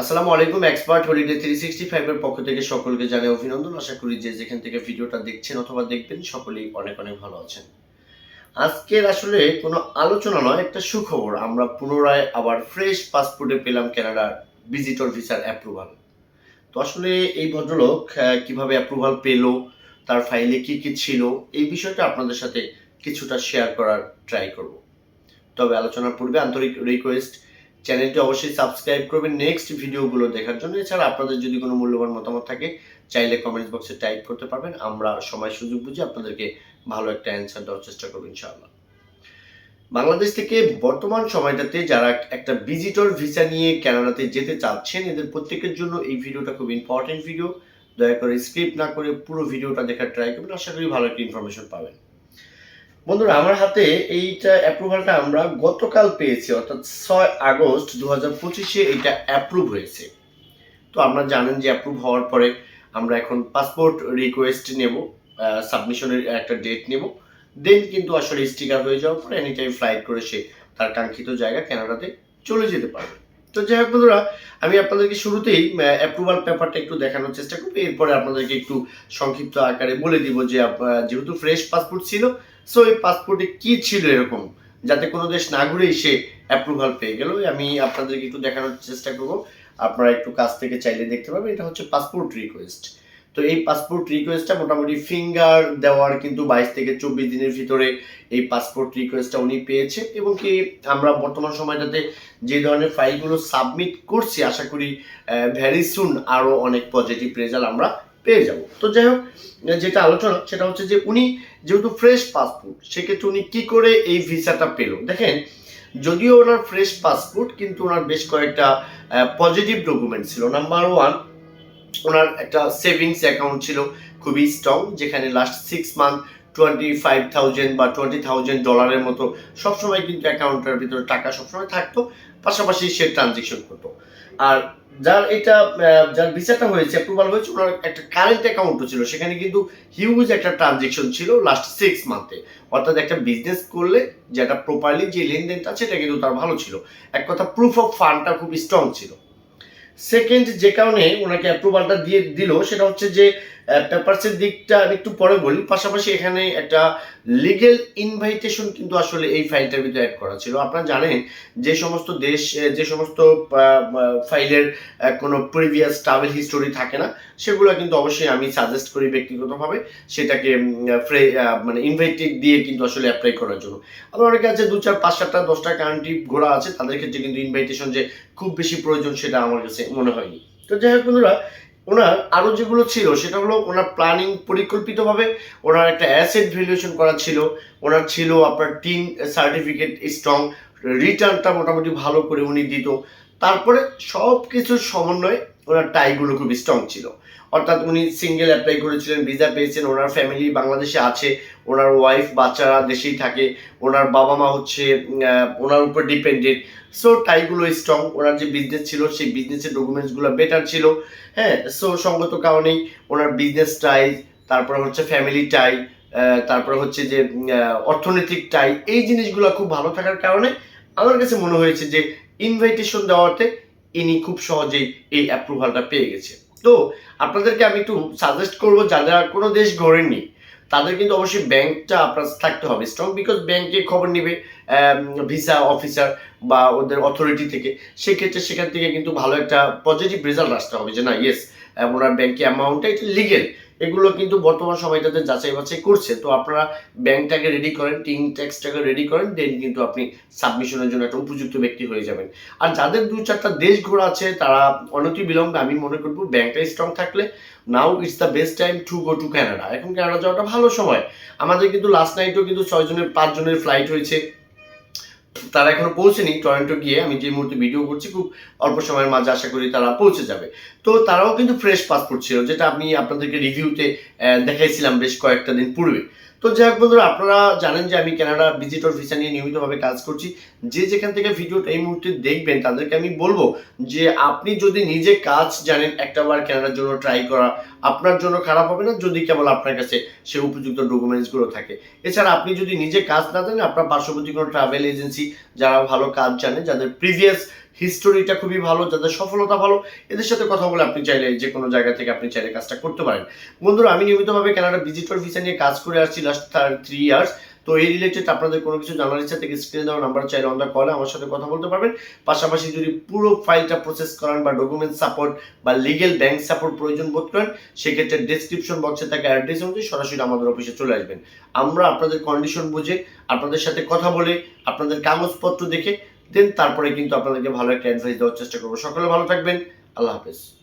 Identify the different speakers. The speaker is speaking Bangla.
Speaker 1: আসসালামু আলাইকুম এক্সপার্ট হলিডে থ্রি সিক্সটি ফাইভের পক্ষ থেকে সকলকে জানাই অভিনন্দন। আশা করি যে যেখান থেকে ভিডিওটা দেখছেন অথবা দেখবেন, সকলেই অনেক অনেক ভালো আছেন। আজকের আসলে কোনো আলোচনা নয়, একটা সুখবর। আমরা পুনরায় আবার ফ্রেশ পাসপোর্টে পেলাম কানাডার ভিজিটর ভিসার অ্যাপ্রুভাল তো আসলে এই ভদ্রলোক কীভাবে অ্যাপ্রুভাল পেল, তার ফাইলে কি কি ছিল, এই বিষয়টা আপনাদের সাথে কিছুটা শেয়ার করার ট্রাই করব। তবে আলোচনার পূর্বে আন্তরিক রিকোয়েস্ট চ্যানেলটি অবশ্যই সাবস্ক্রাইব করবেন নেক্সট ভিডিওগুলো দেখার জন্য। এছাড়া আপনাদের যদি কোনো মূল্যবান মতামত থাকে, চাইলে কমেন্ট বক্সে টাইপ করতে পারবেন। আমরা সময় সুযোগ বুঝে আপনাদেরকে ভালো একটা অ্যান্সার দেওয়ার চেষ্টা করব ইনশাআল্লাহ। বাংলাদেশ থেকে বর্তমান সময়টাতে যারা একটা ভিজিটর ভিসা নিয়ে কানাডাতে যেতে চাচ্ছেন, এদের প্রত্যেকের জন্য এই ভিডিওটা খুব ইম্পর্টেন্ট ভিডিও দয়া করে স্ক্রিপ্ট না করে পুরো ভিডিওটা দেখার ট্রাই করবেন। আশা করি ভালো একটা ইনফরমেশন পাবেন। বন্ধুরা, আমার হাতে এইটা অ্যাপ্রুভালটা আমরা গতকাল পেয়েছি, অর্থাৎ ছয় আগস্ট দু হাজার পঁচিশে এইটা অ্যাপ্রুভ হয়েছে। তো আমরা জানেন যে অ্যাপ্রুভ হওয়ার পরে আমরা এখন পাসপোর্ট রিকোয়েস্ট নেব সাবমিশনের একটা ডেট নেব। দেন কিন্তু আসলে স্টিকার হয়ে যাওয়ার পরে এনি টাইম ফ্লাইট করে সে তার কাঙ্ক্ষিত জায়গা কানাডাতে চলে যেতে পারবে। তো যাই হোক বন্ধুরা, আমি আপনাদেরকে শুরুতেই অ্যাপ্রুভাল পেপারটা একটু দেখানোর চেষ্টা করব। এরপরে আপনাদেরকে একটু সংক্ষিপ্ত আকারে বলে দিব যে যেহেতু ফ্রেশ পাসপোর্ট ছিল সো এই পাসপোর্টে কি ছিল এরকম, যাতে কোনো দেশ না ঘুরেই সে অ্যাপ্রুভাল পেয়ে গেল, আমি আপনাদেরকে একটু দেখানোর চেষ্টা করব। আপনারা একটু কাছ থেকে চাইলে দেখতে পাবেন, এটা হচ্ছে পাসপোর্ট রিকোয়েস্ট তো এই পাসপোর্ট রিকোয়েস্টটা মোটামুটি ফিঙ্গার দেওয়ার কিন্তু বাইশ থেকে চব্বিশ দিনের ভিতরে এই পাসপোর্ট রিকোয়েস্টটা উনি পেয়েছে এবং কি আমরা বর্তমান সময়টাতে যে ধরনের ফাইলগুলো সাবমিট করছি, আশা করি ভ্যারি সুন আরও অনেক পজিটিভ রেজাল্ট আমরা পেয়ে যাব। তো যাই হোক, যেটা আলোচনা, সেটা হচ্ছে যে উনি যেহেতু ফ্রেশ পাসপোর্ট সেক্ষেত্রে উনি কী করে এই ভিসাটা পেল? দেখেন, যদিও ওনার ফ্রেশ পাসপোর্ট কিন্তু ওনার বেশ কয়েকটা পজিটিভ ডকুমেন্ট ছিল। নাম্বার ওয়ান ওনার একটা সেভিংস অ্যাকাউন্ট ছিল খুবই স্ট্রং যেখানে last six month twenty five thousand বা টোয়েন্টি থাউজেন্ড ডলারের মতো সবসময় কিন্তু অ্যাকাউন্টের ভিতরে টাকা সবসময় থাকতো, পাশাপাশি সে ট্রানজেকশন করতো। আর যার এটা যার ভিসাটা হয়েছে অ্যাপ্রুভাল হয়েছে, ওনার একটা কারেন্ট অ্যাকাউন্টও ছিল, সেখানে কিন্তু হিউজ একটা ট্রানজেকশন ছিল লাস্ট সিক্স মান্থে অর্থাৎ একটা বিজনেস করলে যেটা প্রপারলি যে লেনদেনটা, সেটা কিন্তু তার ভালো ছিল। এক কথা প্রুফ অফ ফান্ডটা খুব স্ট্রং ছিল। সেকেন্ড যে কারণে ওনাকে অ্যাপ্রুভালটা দিয়ে দিল সেটা হচ্ছে যে পেপারসের দিকটা আমি একটু পরে বলি। পাশাপাশি এখানে একটা লিগেল ইনভাইটেশন কিন্তু আসলে এই ফাইলটার ভিতরে অ্যাড করা ছিল। আপনারা জানেন যে সমস্ত দেশ, যে সমস্ত ফাইলের কোনো প্রিভিয়াস ট্রাভেল হিস্টোরি থাকে না, সেগুলো কিন্তু অবশ্যই আমি সাজেস্ট করি ব্যক্তিগতভাবে। সেটাকে ফ্রে মানে ইনভাইটেড দিয়ে কিন্তু আসলে অ্যাপ্লাই করার জন্য। আবার অনেকে আছে দু চার, পাঁচ সাতটা, দশটা কান্ট্রি ঘোরা আছে, তাদের ক্ষেত্রে কিন্তু ইনভাইটেশন যে খুব বেশি প্রয়োজন সেটা আমার কাছে মনে হয়নি। তো যাই হোক বন্ধুরা ওনার আরও যেগুলো ছিল, সেটা হলো ওনার প্ল্যানিং পরিকল্পিতভাবে ওনার একটা অ্যাসেট ভ্যালুয়েশন করা ছিল। ওনার ছিল আপনার টিম সার্টিফিকেট স্ট্রং রিটার্নটা মোটামুটি ভালো করে উনি দিত। তারপরে সব কিছুর সমন্বয়ে ওনার টাইগুলো খুব স্ট্রং ছিল। অর্থাৎ উনি সিঙ্গেল অ্যাপ্লাই করেছিলেন ভিসা পেয়েছেন, ওনার ফ্যামিলি বাংলাদেশে আছে, ওনার ওয়াইফ বাচ্চারা দেশেই থাকে, ওনার বাবা মা হচ্ছে ওনার উপর ডিপেন্ডেন্ট সো টাইগুলো স্ট্রং ওনার যে বিজনেস ছিল, সেই বিজনেসের ডকুমেন্টসগুলো বেটার ছিল। হ্যাঁ সো সঙ্গত কারণেই ওনার বিজনেস টাই তারপরে হচ্ছে ফ্যামিলি টাই তারপরে হচ্ছে যে অর্থনৈতিক টাই এই জিনিসগুলো খুব ভালো থাকার কারণে আমার কাছে মনে হয়েছে যে ইনভাইটেশন দেওয়াতে ইনি খুব সহজেই এই অ্যাপ্রুভালটা পেয়ে গেছে। তো আপনাদেরকে আমি একটু সাজেস্ট করব যারা কোনো দেশ গড়েনি তাদের কিন্তু অবশ্যই ব্যাংকটা আপনার থাকতে হবে স্ট্রং বিকজ ব্যাংকে খবর নেবে ভিসা অফিসার বা ওদের অথরিটি থেকে। সেক্ষেত্রে সেখান থেকে কিন্তু ভালো একটা পজিটিভ রেজাল্ট আসতে হবে যে না ইয়েস ওনার ব্যাংকে অ্যামাউন্টটা এটা লিগেল এগুলো কিন্তু বর্তমান সময় তাদের যাচাই বাছাই করছে। তো আপনারা ব্যাংকটাকে রেডি করেন, টিং ট্যাক্সটাকে রেডি করেন দেন কিন্তু আপনি সাবমিশনের জন্য একটা উপযুক্ত ব্যক্তি হয়ে যাবেন। আর যাদের দু চারটা দেশ ঘোরা আছে, তারা অনতি বিলম্বে আমি মনে করব ব্যাংকটা স্ট্রং থাকলে now it's the best time to go to Canada এখন ক্যানাডা যাওয়াটা ভালো সময়। আমাদের কিন্তু লাস্ট নাইটেও কিন্তু ছয় জনের পাঁচ জনের ফ্লাইট হয়েছে। তারা এখনও পৌঁছেনি। টরেন্টো গিয়ে আমি যে মুহূর্তে ভিডিও করছি, খুব অল্প সময়ের মাঝে আশা করি তারা পৌঁছে যাবে। তো তারাও কিন্তু ফ্রেশ পাসপোর্ট ছিল, যেটা আমি আপনাদেরকে রিভিউতে দেখাইছিলাম বেশ কয়েকটা দিন পূর্বে। তো যাই হোক বন্ধুরা, আপনারা জানেন যে আমি কানাডা ভিজিটর ভিসা নিয়ে নিয়মিতভাবে কাজ করছি। যে যেখান থেকে ভিডিওটা এই মুহূর্তে দেখবেন, তাদেরকে আমি বলব যে আপনি যদি নিজে কাজ জানেন একটাবার কানাডার জন্য ট্রাই করা, আপনার জন্য খারাপ হবে না, যদি কেবল আপনার কাছে সে উপযুক্ত ডকুমেন্টসগুলো থাকে। এছাড়া আপনি যদি নিজে কাজ না জানেন, আপনার পার্শ্ববর্তী কোনো ট্রাভেল এজেন্সি যারা ভালো কাজ জানে, যাদের প্রিভিয়াস হিস্টোরিটা খুবই ভালো, যাদের সফলতা ভালো, এদের সাথে কথা বলে আপনি চাইলে যে কোনো জায়গা থেকে আপনি চাইলে কাজটা করতে পারেন। বন্ধুরা, আমি নিয়মিতভাবে কানাডা ভিজিটর ভিসা নিয়ে কাজ করে আসছি লাস্ট থ্রি ইয়ার্স তো এই রিলেটেড আপনাদের কোনো কিছু জানার ইচ্ছা থেকে স্ক্রিনে দেওয়া নাম্বার চাইলে দ্য কলে আমার সাথে কথা বলতে পারবেন। পাশাপাশি যদি পুরো ফাইলটা প্রসেস করান বা ডকুমেন্ট সাপোর্ট বা লিগেল ব্যাংক সাপোর্ট প্রয়োজন বোধ করেন, সেক্ষেত্রে ডেসক্রিপশন বক্সে থাকা অ্যাড্রেস অনুযায়ী সরাসরি আমাদের অফিসে চলে আসবেন। আমরা আপনাদের কন্ডিশন বুঝে, আপনাদের সাথে কথা বলে, আপনাদের কাগজপত্র দেখে দেন তারপরে কিন্তু আপনাদেরকে ভালো একটা অ্যাডভাইস দেওয়ার চেষ্টা করব। সকলে ভালো থাকবেন। আল্লাহ হাফেজ।